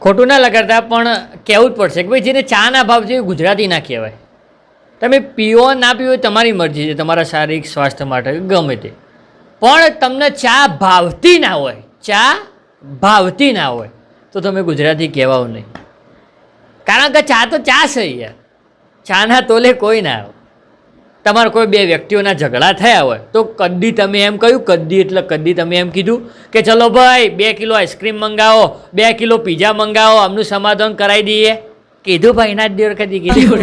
ખોટું ના લગાડતા, પણ કહેવું જ પડશે કે ભાઈ જેને ચા ના ભાવ છે એ ગુજરાતી ના કહેવાય. તમે પીવો ના એ તમારી મરજી છે, તમારા શારીરિક સ્વાસ્થ્ય માટે ગમે તે. પણ તમને ચા ભાવતી ના હોય, ચા ભાવતી ના હોય, તો તમે ગુજરાતી કહેવાઓ નહીં. કારણ કે ચા તો ચા છે યાર. ચાના તોલે કોઈ ના આવે. તમારા કોઈ બે વ્યક્તિઓના ઝઘડા થયા હોય, તો કદી તમે એમ કહ્યું કદી એટલે કદી તમે એમ કીધું કે ચલો ભાઈ, બે કિલો આઈસ્ક્રીમ મંગાવો, બે કિલો પીઝા મંગાવો, આમનું સમાધાન કરાવી દઈએ. કીધું ભાઈ, એના જ દેર કદી કીધું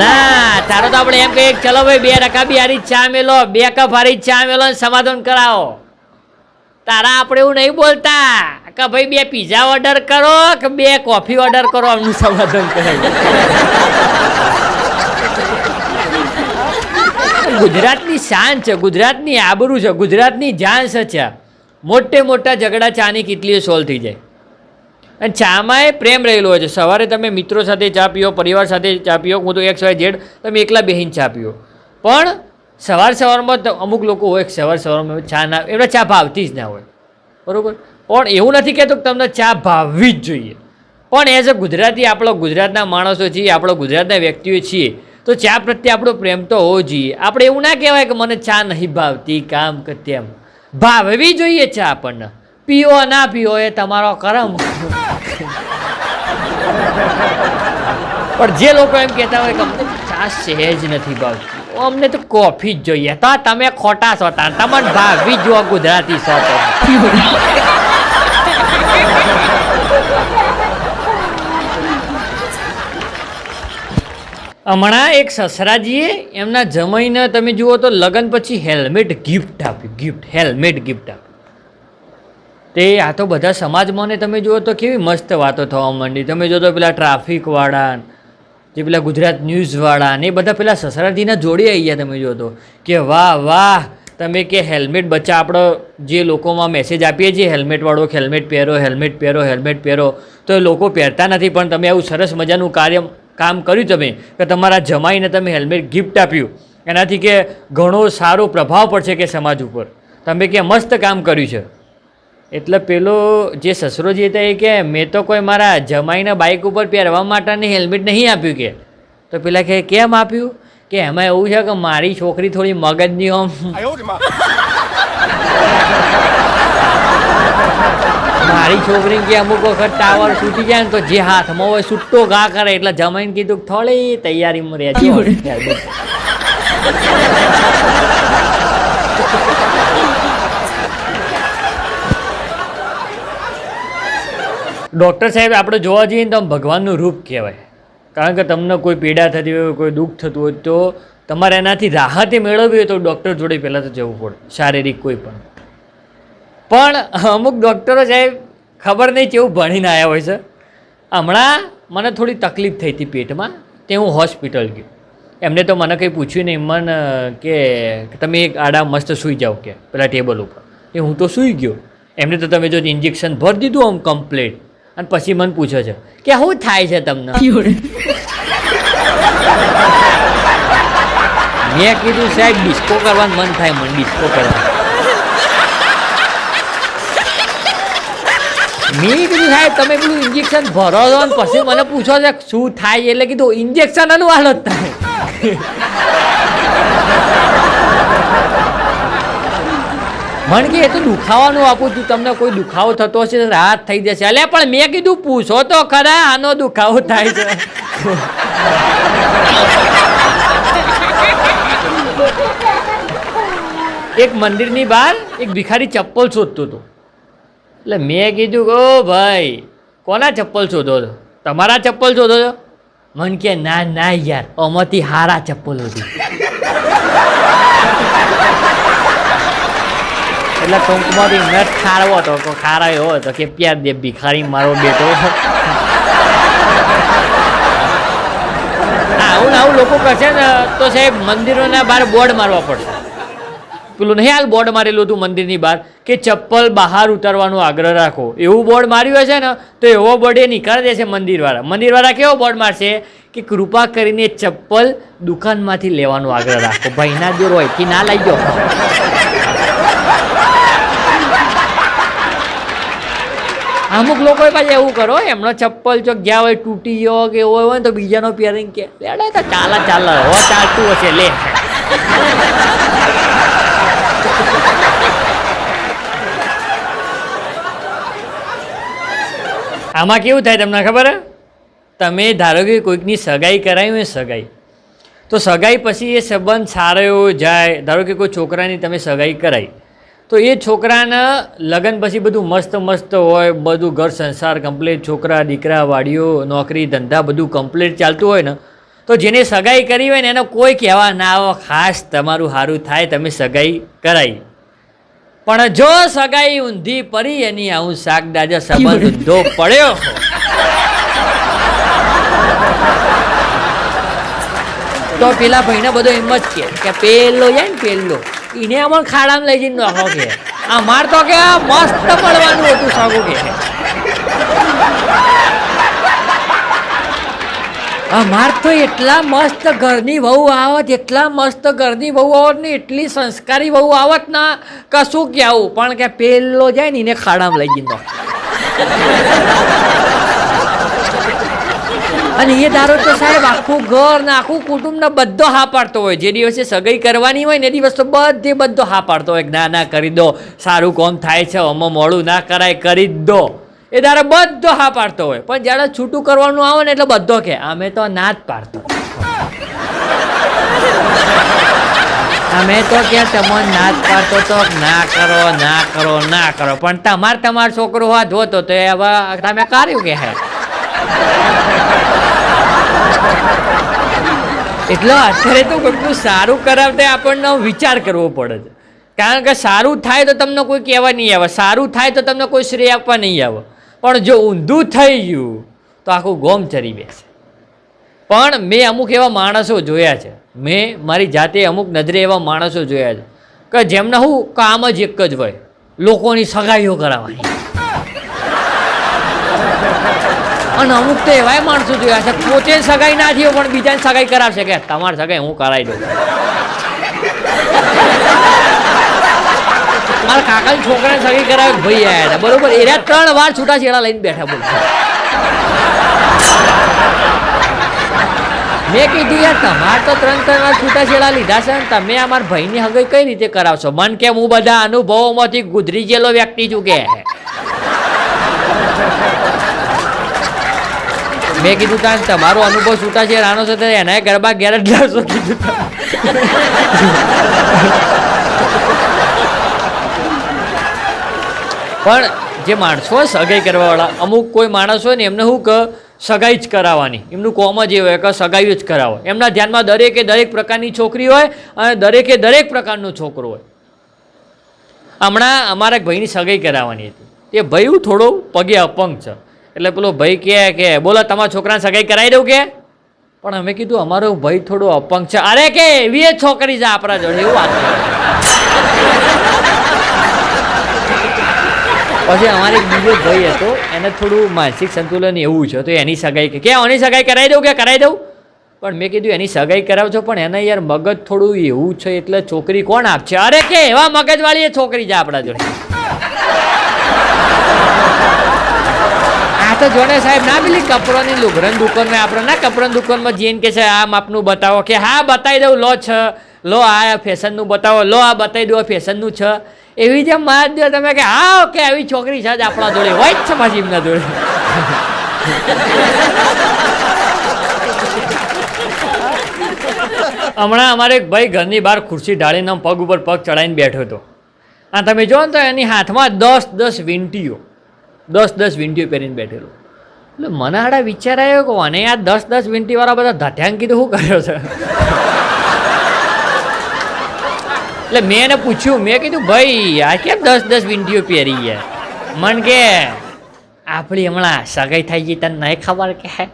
ના, તારો તો આપણે એમ કહીએ ચલો ભાઈ, બે રકાબી હારી ચા મેલો, બે કપ હારી ચા મેલો સમાધાન કરાવો. તારા આપણે એવું નહીં બોલતા. કે ભાઈ, બે પીઝા ઓર્ડર કરો કે બે કોફી ઓર્ડર કરો? આમનું સમાધાન કરાય. ગુજરાતની શાન છે, ગુજરાતની આબરૂ છે, ગુજરાતની જાન છે મોટે મોટા ઝઘડા ચાની કેટલીય સોલ્વ થઈ જાય. અને ચામાં એ પ્રેમ રહેલો હોય છે. સવારે તમે મિત્રો સાથે ચા પીઓ, પરિવાર સાથે ચા પીઓ, હું તો એક્સ વાય ઝેડ તમે એકલા બેહીને ચા પીઓ. પણ સવાર સવારમાં અમુક લોકો હોય સવાર સવારમાં ચા ના, એમના ચા ભાવતી જ ના હોય. બરાબર? પણ એવું નથી કહેતો કે તમને ચા ભાવવી જ જોઈએ. પણ એઝ અ ગુજરાતી, આપણો ગુજરાતના માણસો છીએ, આપણો ગુજરાતના વ્યક્તિઓ છીએ, તો ચા પ્રત્યે આપણો પ્રેમ તો હોવો જોઈએ. આપણે એવું ના કહેવાય કે મને ચા નહીં ભાવતી, કામ કે તેમ. ભાવવી જોઈએ ચા આપણને. પીઓ ના પીઓ એ તમારો કરમ. પણ જે લોકો એમ કહેતા હોય કે અમને ચા સહેજ નથી ભાવતી. અમને તો કોફી જ જોઈએ. તો તમે ખોટા છો તાર તમને ભાવવી જ ગુજરાતી છો તો. હમણાં એક સસરાજીએ એમના જમાઈને તમે જુઓ તો લગ્ન પછી હેલ્મેટ ગિફ્ટ આપ્યું ગિફ્ટ હેલ્મેટ ગિફ્ટ આપ્યું. તે આ તો બધા સમાજમાં ને તમે જુઓ તો કેવી મસ્ત વાતો થવા માંડી. તમે જો તો પેલા ટ્રાફિકવાળા જે પેલા ગુજરાત ન્યૂઝવાળા ને, એ બધા પેલા સસરાજીના જોડે આવી ગયા તમે જુઓ તો. કે વાહ વાહ તમે કે હેલ્મેટ બચ્ચા આપણો જે લોકોમાં મેસેજ આપીએ છીએ હેલ્મેટવાળો કે હેલ્મેટ પહેરો હેલ્મેટ પહેરો હેલ્મેટ પહેરો, તો લોકો પહેરતા નથી. પણ તમે આવું સરસ મજાનું કાર્ય, કામ કર્યું તમે કે તમારા જમાઈને તમે હેલ્મેટ ગિફ્ટ આપ્યું. એનાથી કે ઘણો સારો પ્રભાવ પડશે કે સમાજ ઉપર. તમે કે મસ્ત કામ કર્યું છે. એટલે પેલો જે સસરો જે હતા એ કે, મેં તો કોઈ મારા જમાઈને બાઇક ઉપર પહેરવા માટેની હેલ્મેટ નહીં આપ્યું કે. તો પેલા કે, કેમ આપ્યું? કે એમાં એવું છે કે મારી છોકરી થોડી મગજની ઓમ મારી છોકરી કે અમુક વખત ટાવર છૂટી જાય ને તો જે હાથમાં હોય છૂટો ઘા કરે એટલે જમાઈને કીધું થોડી તૈયારીમાં રહેતી ડૉક્ટર સાહેબ આપણે જોવા જઈએ ને તો ભગવાનનું રૂપ કહેવાય. કારણ કે તમને કોઈ પીડા થતી હોય, કોઈ દુઃખ થતું હોય, તો તમારે એનાથી રાહતે મેળવવી હોય તો ડૉક્ટર જોડે પહેલાં તો જવું પડે, શારીરિક કોઈ પણ. પણ અમુક ડૉક્ટરો સાહેબ ખબર નહીં કેવું ભણીને આવ્યા હોય છે. હમણાં મને થોડી તકલીફ થઈ હતી પેટમાં, તે હું હોસ્પિટલ ગયો. એમને તો મને કંઈ પૂછ્યું નહીં, મને કે તમે એક આડા મસ્ત સૂઈ જાઓ કે, પેલા ટેબલ ઉપર. એ હું તો સૂઈ ગયો. એમને તો તમે જો ઇન્જેક્શન ભરી દીધું આમ કમ્પ્લીટ અને પછી મને પૂછે છે કે શું થાય છે તમને? મેં કીધું સાહેબ ડિસ્કો કરવાનું મન થાય મને ડિસ્કો કરવાનું. મેં કીધું સાહેબ તમે પેલું ઇન્જેક્શન ભરો છો અને પછી મને પૂછો છે શું થાય? એટલે કીધું ઇન્જેક્શન અનું જ થાય. મને કે એ તો દુખાવાનું આપું છું. તમને કોઈ દુખાવો થતો હશે રાહત થઈ જશે. એટલે પણ મેં કીધું પૂછો તો ખરા, આનો દુખાવો થાય છે. એક મંદિરની બહાર એક ભિખારી ચપ્પલ શોધતો હતો. એટલે મેં કીધું કે, ઓ ભાઈ, કોના ચપ્પલ શોધો છો? તમારા ચપ્પલ શોધો છો? મન કે, ના ના યાર આમાંથી હારા ચપ્પલ હતી એટલે ટૂંકમાંથી નટ ખારવો હતો, તો ખારા એવો હતો કે પ્યાર દે ભિખારી મારો બેટો. આવું આવું લોકો કરશે ને, તો સાહેબ મંદિરોના બહાર બોર્ડ મારવા પડશે પેલું નહીં હાલ બોર્ડ મારેલું હતું મંદિરની બહાર, કે ચપ્પલ બહાર ઉતારવાનો આગ્રહ રાખો. એવું બોર્ડ માર્યું હશે ને, તો એવો બોર્ડ એ નીકાળી દેશે મંદિરવાળા. મંદિરવાળા કેવો બોર્ડ મારશે? કે કૃપા કરીને ચપ્પલ દુકાનમાંથી લેવાનો આગ્રહ રાખો. ભાઈના દૂર હોય કે ના લઈ જાઓ. અમુક લોકો પાછા એવું કરો, એમનો ચપ્પલ ચોક ગયા હોય તૂટી ગયો કે એવો હોય ને તો બીજાનો પિયરિંગ કે, લેડે તો ચાલા, ચાલે, હો ચાલતું હશે, લે. આમાં કેવું થાય તમને ખબર હે? તમે ધારો કે કોઈકની સગાઈ કરાવી હોય સગાઈ, તો સગાઈ પછી એ સંબંધ સારો એવો જાય. ધારો કે કોઈ છોકરાની તમે સગાઈ કરાવી તો એ છોકરાના લગ્ન પછી બધું મસ્ત મસ્ત હોય બધું ઘર સંસાર કમ્પ્લીટ છોકરા દીકરા વાડીઓ નોકરી ધંધા બધું કમ્પ્લીટ ચાલતું હોય ને તો જેને સગાઈ કરી હોય ને એનો કોઈ કહેવા ના આવો ખાસ તમારું સારું થાય તમે સગાઈ કરાવી પણ જો સગાઈ ઊંધી પડી એની આવું શાક દાદા સંબંધ ઊંધો પડ્યો. તો પેલા ભાઈને બધો એમ જ કે પેલો જાય ને પેલો. એને અમને ખાડામાં લઈ જઈને નાખો કે. આ માર તો કે મસ્ત પડવાનું હતું સાગું કે. આ માર તો એટલા મસ્ત ઘરની વહુ આવત, એટલા મસ્ત ઘરની વહુ આવત ને એટલી સંસ્કારી વહુ આવત ના કશું કહેવું. પણ કે પેલો જાય ને એને ખાડામાં લઈ જઈને. અને એ ધારો તો સાહેબ, આખું ઘર ને આખું કુટુંબ ને બધો હા પાડતો હોય. જે દિવસે સગાઈ કરવાની હોય ને એ દિવસ તો બધે બધો હા પાડતો હોય ના ના, કરી દો. સારું કોમ થાય છે, અમો મોડું ના કરાય, કરી જ દો. એ ધારો બધો હા પાડતો હોય. પણ જ્યારે છૂટું કરવાનું આવે ને એટલે બધો કે, અમે તો ના જ પાડતો. અમે તો ક્યાં તમે ના જ પાડતો તો ના કરો ના કરો ના કરો. પણ તમાર તમાર છોકરો હાથ હોતો તો એ હવે તમે કર્યું કે હે? એટલે અત્યારે તો કોઈકનું સારું કરાવતે આપણને વિચાર કરવો પડે છે. કારણ કે સારું થાય તો તમને કોઈ કહેવા નહીં આવે. સારું થાય તો તમને કોઈ શ્રેય આપવા નહીં આવે. પણ જો ઊંધું થઈ ગયું, તો આખું ગોમ ચરી બેસે. પણ મેં અમુક એવા માણસો જોયા છે. મેં મારી જાતે અમુક નજરે એવા માણસો જોયા છે કે જેમને હું કામ જ એક જ હોય. લોકોની સગાઈઓ કરાવવાની. અને અમુક તો એવાય માણસો જોયા છે, પોતે સગાઈ ના થયો, પણ બીજાને સગાઈ કરાવશે કે તમારી સગાઈ, હું કરાવી દઉં. મારા કાકાની છોકરાને સગાઈ કરાવે ભાઈ આવ્યા હતા. બરોબર એરા ત્રણ વાર છૂટાછેડા લઈને બેઠા બોલ. મેં કીધું, યાર, તમારે તો ત્રણ ત્રણ વાર છૂટાછેડા લીધા છે ને, તમે અમારા ભાઈની હગાઈ કઈ રીતે કરાવશો? મન કે હું બધા અનુભવોમાંથી ગુજરી ગયેલો વ્યક્તિ છું કે. મેં કીધું તાન, તમારો અનુભવ છૂટા છે રાણો છે એના ગરબા ઘેર લાવશો, કીધું પણ જે માણસો હોય, સગાઈ કરવાવાળા, અમુક કોઈ માણસ હોય ને, એમને શું કે, સગાઈ જ કરાવવાની. એમનું કોમ જ એ હોય કે સગાઈ જ કરાવો. એમના ધ્યાનમાં દરેકે દરેક પ્રકારની છોકરી હોય અને દરેકે દરેક પ્રકારનો છોકરો હોય. હમણાં અમારા ભાઈની સગાઈ કરાવવાની હતી. એ ભાઈ થોડો પગે અપંગ છે. એટલે પેલો ભાઈ કહે કે, બોલો, તમારા છોકરાને સગાઈ કરાવી દઉં કે? પણ અમે કીધું, અમારો ભાઈ થોડો અપંગ છે. અરે કે એવી જ છોકરી છે આપણા જોડે, એવું વાત પછી અમારે એક બીજો ભાઈ હતો, એને થોડું માનસિક સંતુલન એવું છે, તો એની સગાઈ કે આની સગાઈ કરાવી દઉં કે કરાવી દઉં? પણ મેં કીધું, એની સગાઈ કરાવજો, પણ એને યાર મગજ થોડું એવું છે, એટલે છોકરી કોણ આપશે? અરે કે, એવા મગજવાળી એ છોકરી છે આપણા જોડે. તો જોડે સાહેબ, ના પેલી કપડાની લુગરન દુકાનમાં આપણે, ના કપડાની દુકાનમાં જઈને કે છે, આ માપનું બતાવો. કે હા, બતાવી દઉં, લો છે. લો, આ ફેશનનું બતાવો. લો, આ બતાવી દો ફેશનનું છે. એવી જેમ મારા દો તમે કે, હા, ઓકે, આવી છોકરી છે જ આપણા જોડે. હોય જ છે પાછી એમના જોડે. હમણાં અમારે એક ભાઈ ઘરની બહાર ખુરશી ઢાળીને પગ ઉપર પગ ચડાવીને બેઠો હતો. આ તમે જો ને તો એની હાથમાં દસ દસ વીંટીઓ. દસ દસ વિંટીઓ પહેરીને બેઠેલું. એટલે મને આડા વિચાર આવ્યો કે અને આ દસ દસ વિંટીવાળા બધા ધઠ્યાંકી તો શું કર્યો છે? એટલે મેં એને પૂછ્યું મેં કીધું ભાઈ આ કેમ દસ દસ વિંટીઓ પહેરી ગયા મન કે આપણી હમણાં સગાઈ થઈ ગઈ તને નહીં ખબર કે હે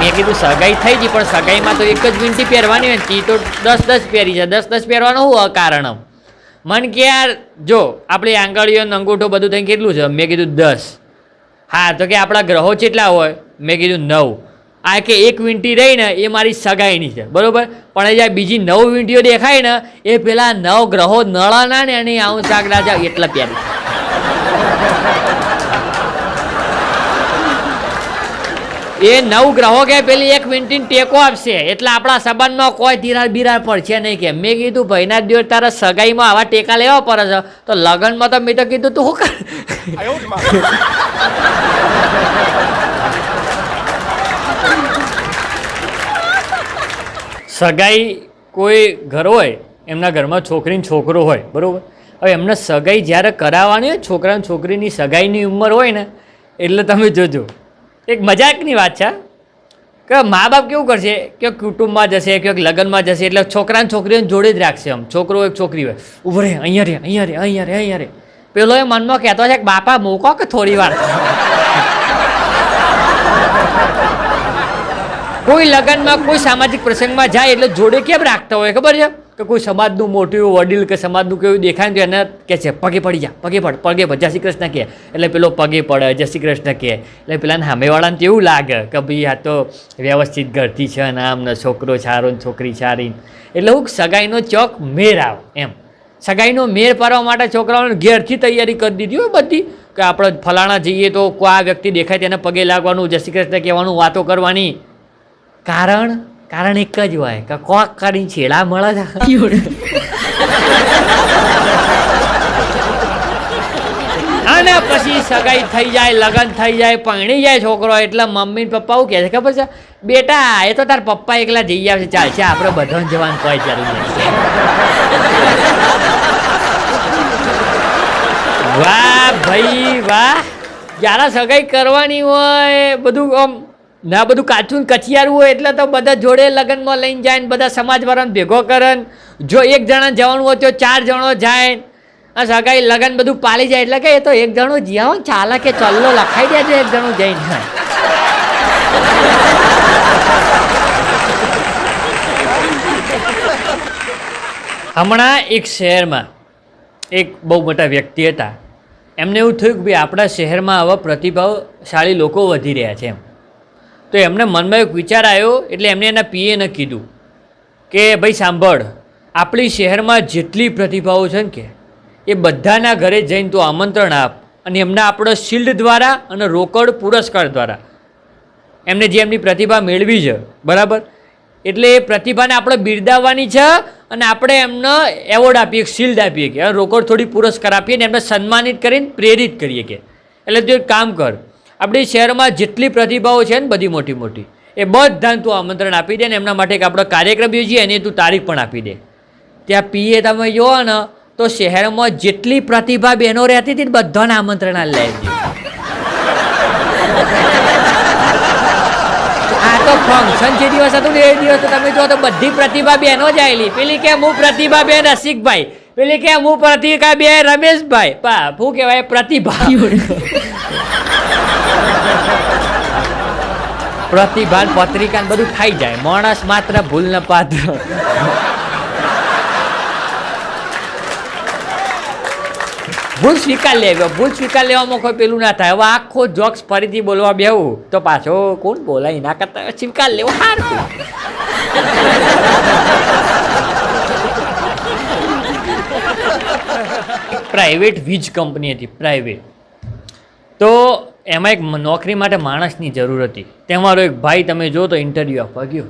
મેં કીધું સગાઈ થઈ ગઈ પણ સગાઈમાં તો એક જ વિંટી પહેરવાની હોય ને તી તો દસ દસ પહેરી છે. દસ દસ પહેરવાનું શું અકારણ આમ? મન કે યાર, જો, આપણી આંગળીઓ અંગૂઠો બધું થઈને કેટલું છે? મેં કીધું દસ. હા, તો કે આપણા ગ્રહો કેટલા હોય? મેં કીધું નવ. આ કે એક વીંટી રહી ને, એ મારી સગાઈની છે. બરાબર? પણ એ જ્યાં બીજી નવ વીંટીઓ દેખાય ને, એ પેલા નવ ગ્રહો નળાના ને એની આવું શાક રાજા એટલા પ્યારી. એ નવ ગ્રહો કે પેલી એક મિનિટની ટેકો આપશે. એટલે આપણા સંબંધમાં કોઈ ધીરા બીરા પડશે નહીં કે. મેં કીધું ભાઈના દિવસ તારા સગાઈમાં આવા ટેકા લેવા પડે છે. તો લગ્નમાં તો મેં તો કીધું, તું કર? સગાઈ કોઈ ઘર હોય, એમના ઘરમાં છોકરીને છોકરો હોય, બરાબર? હવે એમને સગાઈ જ્યારે કરાવવાની હોય, છોકરાને છોકરીની સગાઈની ઉંમર હોય ને, એટલે તમે જોજો. એક મજાકની વાત છે કે મા બાપ કેવું કરશે? કે કુટુંબમાં જશે, કે લગ્નમાં જશે, એટલે છોકરાને છોકરીઓને જોડે જ રાખશે આમ. છોકરો એક, છોકરી હોય. ઊભો રે અહીંયા રે અહીંયા રે અહીંયા રે અહીંયા રે પેલો એ મનમાં કહેતો છે કે, બાપા, મૂકો કે થોડી વાર? કોઈ લગ્નમાં, કોઈ સામાજિક પ્રસંગમાં જાય એટલે જોડે કેમ રાખતા હોય? ખબર છે? કે કોઈ સમાજનું મોટું વડીલ કે સમાજનું કેવું દેખાય ને તો એને કહે છે, પગે પડી જા, પગે પડ પગે પડ. જય શ્રી કૃષ્ણ કહે. એટલે પેલો પગે પડે જય શ્રી કૃષ્ણ કહે. એટલે પેલાને સામેવાળાને તો એવું લાગે કે ભાઈ આ તો વ્યવસ્થિત ઘરથી છે ને આમ ને છોકરો સારો ને છોકરી સારી એટલે હું સગાઈનો ચોક મેર આવે એમ. સગાઈનો મેર પાડવા માટે છોકરાઓને ઘેરથી તૈયારી કરી દીધી હોય બધી. કે આપણે ફલાણા જઈએ તો આ વ્યક્તિ દેખાય તેને પગે લાગવાનું, જય શ્રી કૃષ્ણ કહેવાનું, વાતો કરવાની. કારણ કારણ એક જ હોય કે કોક કરીને છેડા મળે છે. અને પછી સગાઈ થઈ જાય લગ્ન થઈ જાય પરણી જાય છોકરો એટલે મમ્મી પપ્પા એવું કહે છે ખબર છે? બેટા એ તો તાર પપ્પા એકલા જઈ આવશે. ચાલશે આપણે બધાને જવાનું કોઈ જરૂર નથી. વાહ ભાઈ વાહ. જ્યારે સગાઈ કરવાની હોય બધું આમ ના બધું કાચું કચિયારું હોય એટલે તો બધા જોડે લગ્નમાં લઈને જાય ને બધા સમાજવાળાને ભેગો કરે જો એક જણા જવાનું હોય તો ચાર જણો જાય આ સગાઈ લગન બધું પાલી જાય એટલે કે એ તો એક જણો જ્યાં હોય ચાલે કે ચલ્લો લખાઈ દેજો એક જણું જઈને. હમણાં એક શહેરમાં એક બહુ મોટા વ્યક્તિ હતા. એમને એવું થયું કે ભાઈ આપણા શહેરમાં આવા પ્રતિભાવશાળી લોકો વધી રહ્યા છે એમ. તો એમને મનમાં એક વિચાર આવ્યો એટલે એમને એના પીએને કીધું કે, ભાઈ, સાંભળ, આપણી શહેરમાં જેટલી પ્રતિભાઓ છે ને કે, એ બધાના ઘરે જઈને તું આમંત્રણ આપ અને એમને આપણો શિલ્ડ દ્વારા અને રોકડ પુરસ્કાર દ્વારા. એમને જે એમની પ્રતિભા મેળવી છે, બરાબર? એટલે એ પ્રતિભાને આપણે બિરદાવવાની છે અને આપણે એમને એવોર્ડ આપીએ શિલ્ડ આપીએ કે રોકડ થોડી પુરસ્કાર આપીએ ને એમને સન્માનિત કરીને પ્રેરિત કરીએ કે. એટલે તું એક કામ કર આપણી શહેરમાં જેટલી પ્રતિભાઓ છે ને બધી મોટી મોટી, એ બધાને તું આમંત્રણ આપી દે ને એમના માટે આપણો કાર્યક્રમ યોજીએ, એની તું તારીખ પણ આપી દે. ત્યાં પીએ તમે જોવો ને, તો શહેરમાં જેટલી પ્રતિભા બહેનો રહેતી હતી ને બધાને આમંત્રણ દે. આ તો ફંક્શન જે દિવસ હતું એ દિવસ તમે જો તો બધી પ્રતિભા બહેનો જ આવેલી પેલી કે હું પ્રતિભા બેન રસિકભાઈ, પેલી કે હું પ્રતિભા બે રમેશભાઈ. બા શું કહેવાય? પ્રતિભા. પ્રતિભા ને પત્રિકા બધું ખાઈ જાય. માણસ માત્ર ભૂલ ન પાત્ર. ભૂલ સ્વીકાર લેવો. ભૂલ સ્વીકાર લેવામાં કોઈ પેલું ના થાય. હવે આખો જોક્સ ફરીથી બોલવા બેવું તો પાછો કોણ બોલાય? ના કરતા સ્વીકાર લેવો. હાર. પ્રાઇવેટ વીજ કંપની હતી. પ્રાઇવેટ તો એમાં એક નોકરી માટે માણસની જરૂર હતી. તેમાંરો એક ભાઈ તમે જો તો ઇન્ટરવ્યૂ આપવા ગયો.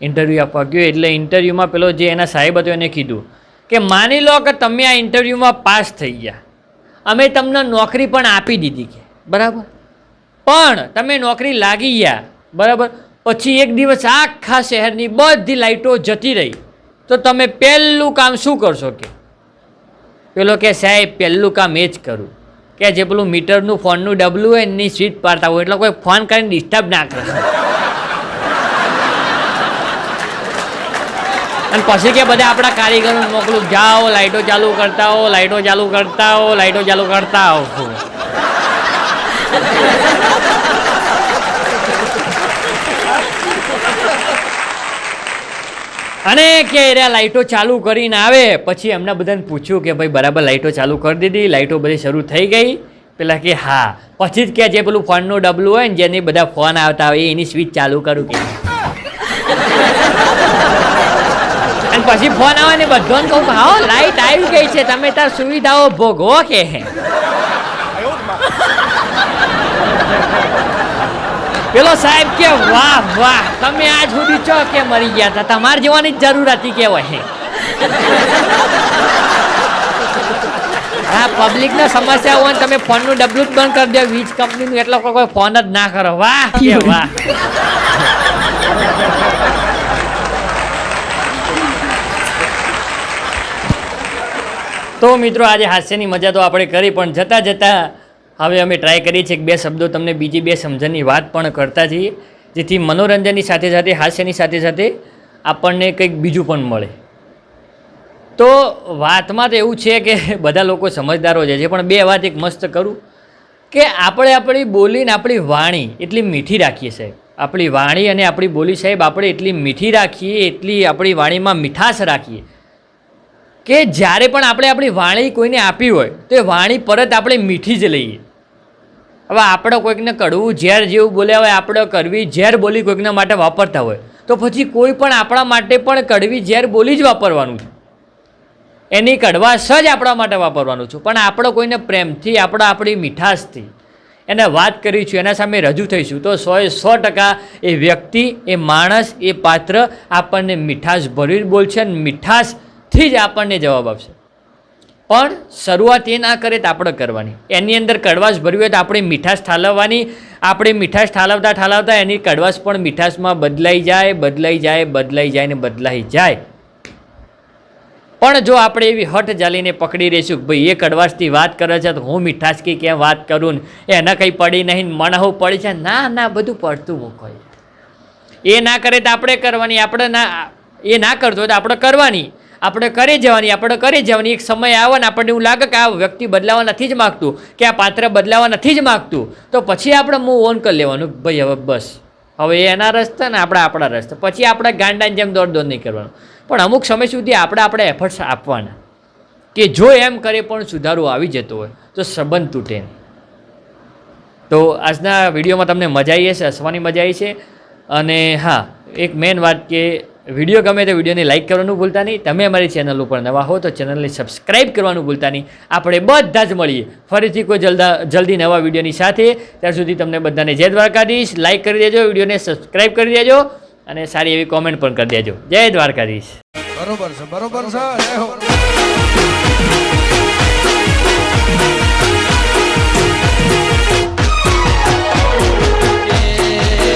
ઇન્ટરવ્યૂ આપવા ગયો એટલે ઇન્ટરવ્યૂમાં પેલો જે એના સાહેબ હતો એને કીધું કે માની લો કે તમે આ ઇન્ટરવ્યૂમાં પાસ થઈ ગયા. અમે તમને નોકરી પણ આપી દીધી કે, બરાબર? પણ તમે નોકરી લાગી ગયા, બરાબર? પછી એક દિવસ આખા શહેરની બધી લાઇટો જતી રહી. તો તમે પહેલું કામ શું કરશો કે? પેલો કે સાહેબ, પહેલું કામ એ જ કરું. કે જે પેલું મીટરનું ફોનનું ડબલું હોય એની સ્વીચ પાડતા હોય એટલે કોઈ ફોન કરીને ડિસ્ટર્બ ના કરે. અને પછી કે બધા આપણા કારીગરો મોકલું, જાઓ લાઇટો ચાલુ કરતા હો લાઇટો ચાલુ કરતા હો લાઇટો ચાલુ કરતા હો. અને કે એરા લાઇટો ચાલુ કરીને આવે, પછી એમને બધાને પૂછ્યું કે ભાઈ, બરાબર લાઇટો ચાલુ કરી દીધી લાઇટો બધી શરૂ થઈ ગઈ. પેલા કે, હા. પછી જ કે જે પેલું ફોનનું ડબલું હોય ને, જેની બધા ફોન આવતા હોય, એની સ્વિચ ચાલુ કરું કે. અને પછી ફોન આવે ને, બધોને કહું કે, હા, લાઈટ આવી ગઈ છે, તમે તાર સુવિધાઓ ભોગવો કે પેલો સાહેબ કે, વાહ વાહ, તમે આજ સુધી ચો કે મરી ગયા હતા તમારે જવાની જરૂર હતી કેવાય હા. પબ્લિકને સમસ્યા હોય તમે ફોનનું ડબલું જ બંધ કરી દો, વીજ કંપનીનું એટલો કોઈ ફોન જ ના કરો. વાહ, કે વાહ. તો મિત્રો, આજે હાસ્યની મજા તો આપણે કરી, પણ જતાં જતાં હવે અમે ટ્રાય કરીએ છીએ કે બે શબ્દો તમને બીજી બે સમજણની વાત પણ કરતા જઈએ, જેથી મનોરંજનની સાથે સાથે, હાસ્યની સાથે સાથે આપણને કંઈક બીજું પણ મળે. તો વાતમાં તો એવું છે કે બધા લોકો સમજદારો છે, પણ બે વાત એક મસ્ત કરું કે આપણે આપણી બોલીને આપણી વાણી એટલી મીઠી રાખીએ સાહેબ. આપણી વાણી અને આપણી બોલી સાહેબ, આપણે એટલી મીઠી રાખીએ, એટલી આપણી વાણીમાં મીઠાશ રાખીએ. કે જ્યારે પણ આપણે આપણી વાણી કોઈને આપી હોય, તો એ વાણી પરત આપણે મીઠી જ લઈએ. હવે આપણે કોઈકને કડવું ઝેર જેવું બોલ્યા હોય, આપણે કડવી ઝેર બોલી કોઈકના માટે વાપરતા હોય, તો પછી કોઈ પણ આપણા માટે પણ કડવી ઝેર બોલી જ વાપરવાનું છે. એની કડવાશ જ આપણા માટે વાપરવાનું છું. પણ આપણે કોઈને પ્રેમથી, આપણા આપણી મીઠાશથી એને વાત કરીશું એના સામે રજૂ થઈશું, તો સો એ સો ટકા એ વ્યક્તિ, એ માણસ, એ પાત્ર આપણને મીઠાશ ભરી બોલશે અને મીઠાશથી જ આપણને જવાબ આપશે પણ શરૂઆત એ ના કરે તો આપણે કરવાની. એની અંદર કડવાશ ભરવી હોય તો આપણે મીઠાશ ઠાલવવાની. આપણે મીઠાશ ઠાલવતા ઠાલવતા એની કડવાશ પણ મીઠાશમાં બદલાઈ જાય બદલાઈ જાય બદલાઈ જાય ને બદલાઈ જાય. પણ જો આપણે એવી હઠ ચાલીને પકડી રહીશું કે ભાઈ એ કડવાશથી વાત કરે છે તો હું મીઠાશ કે ક્યાં વાત કરું ને? એને કંઈ પડી નહીં મણહું પડી છે ના? ના બધું પડતું મૂકો એ ના કરે તો આપણે કરવાની. આપણે ના, એ ના કરતો હોય તો આપણે કરવાની. આપણે કરી જવાની, આપણે કરી જવાની. એક સમય આવે ને આપણને એવું લાગે કે આ વ્યક્તિ બદલાવા નથી જ માગતું, કે આ પાત્ર બદલાવા નથી જ માગતું. તો પછી આપણે મૂવ ઓન કરી લેવાનું ભાઈ હવે બસ. હવે એના રસ્તા ને આપણે આપણા રસ્તા. પછી આપણે ગાંડાની જેમ દોડ દોડ નહીં કરવાનું. પણ અમુક સમય સુધી આપણે આપણે એફર્ટ્સ આપવાના. કે જો એમ કરે પણ સુધારો આવી જતો હોય, તો સંબંધ તૂટે. તો આજના વિડીયોમાં તમને મજા આવી હશે, હસવાની મજા આવી છે. અને હા, એક મેઇન વાત કે વીડિયો ગમે તો વિડીયોને લાઇક કરવાનું ભૂલતા નહીં. તમે અમારી ચેનલ ઉપર નવા હો તો ચેનલને સબસ્ક્રાઇબ કરવાનું ભૂલતા નહીં. આપણે બધા જ મળીએ. ફરીથી કોઈ જલ્દા, જલ્દી નવા વિડીયોની સાથે. ત્યાં સુધી તમને બધાને જય દ્વારકાધીશ. લાઇક કરી દેજો, વિડીયોને સબસ્ક્રાઇબ કરી દેજો અને સારી એવી કોમેન્ટ પણ કરી દેજો. જય દ્વારકાધીશ. બરોબર છે બરોબર છે